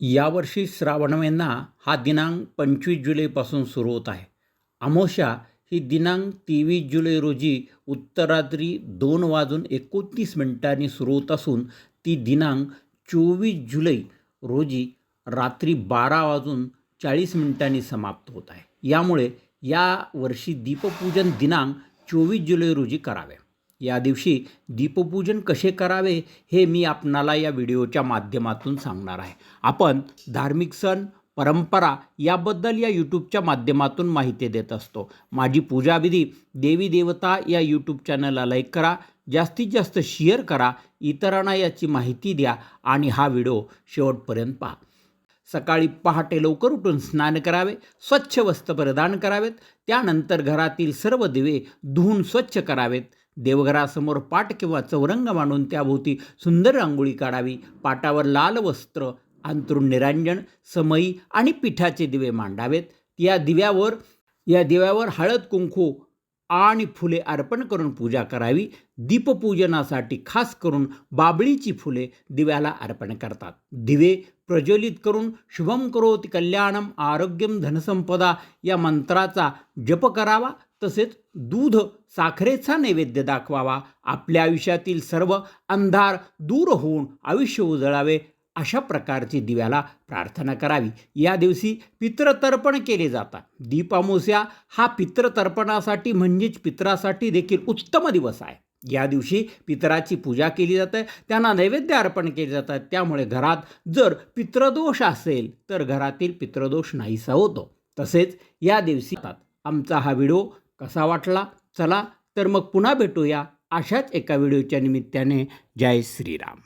यावर्षी श्रावण महिना हा दिनांक पंचवीस जुलैपासून सुरू होत आहे. अमावस्या ही दिनांक तेवीस जुलै रोजी उत्तरात्री दोन वाजून एकोणतीस मिनिटांनी सुरू होत असून ती दिनांक चोवीस जुलै रोजी रात्री बारा वाजून चाळीस मिनिटांनी समाप्त होत आहे. यामुळे या वर्षी दीपपूजन दिनांक चोवीस जुलै रोजी करावे. या दिवशी दीपपूजन कसे करावे हे मी आपणाला या व्हिडिओच्या माध्यमातून सांगणार आहे. आपण धार्मिक सण परंपरा याबद्दल या यूट्यूबच्या माध्यमातून माहिती देत असतो. माझी पूजाविधी देवी देवता या यूट्यूब चॅनलला लाईक करा जास्तीत जास्त शेअर करा इतरांना याची माहिती द्या आणि हा व्हिडिओ शेवटपर्यंत पहा. सकाळी पहाटे लवकर उठून स्नान करावे स्वच्छ वस्त्र परिधान करावेत त्यानंतर घरातील सर्व दिवे धुवून स्वच्छ करावेत. देवघरासमोर पाट किंवा चौरंग मांडून त्याभोवती सुंदर रांगोळी काढावी. पाटावर लाल वस्त्र अंतरून निरांजन समई आणि पिठाचे दिवे मांडावेत. या दिव्यावर या दिव्यावर हळद कुंकू आणि फुले अर्पण करून पूजा करावी. दीपपूजनासाठी खास करून बाबळीची फुले दिव्याला अर्पण करतात. दिवे प्रज्वलित करून शुभम करोति कल्याणम आरोग्यम धनसंपदा या मंत्राचा जप करावा. तसेच दूध साखरेचा नैवेद्य दाखवावा. आपल्या आयुष्यातील सर्व अंधार दूर होऊन आयुष्य उजळावे अशा प्रकारची दिव्याला प्रार्थना करावी. या दिवशी पितृतर्पण केले जातात. दीपामोस्या हा पितृतर्पणासाठी म्हणजेच पितरासाठी देखील उत्तम दिवस आहे. या दिवशी पितराची पूजा केली जाते. त्यांना नैवेद्य अर्पण केले जातात. त्यामुळे घरात जर पितृदोष असेल तर घरातील पितृदोष नाहीसा होतो. तसेच या दिवशी आमचा हा व्हिडिओ कसा वाटला? चला तर मग पुन्हा भेटूया अशाच एका व्हिडिओच्या निमित्ताने. जय श्रीराम.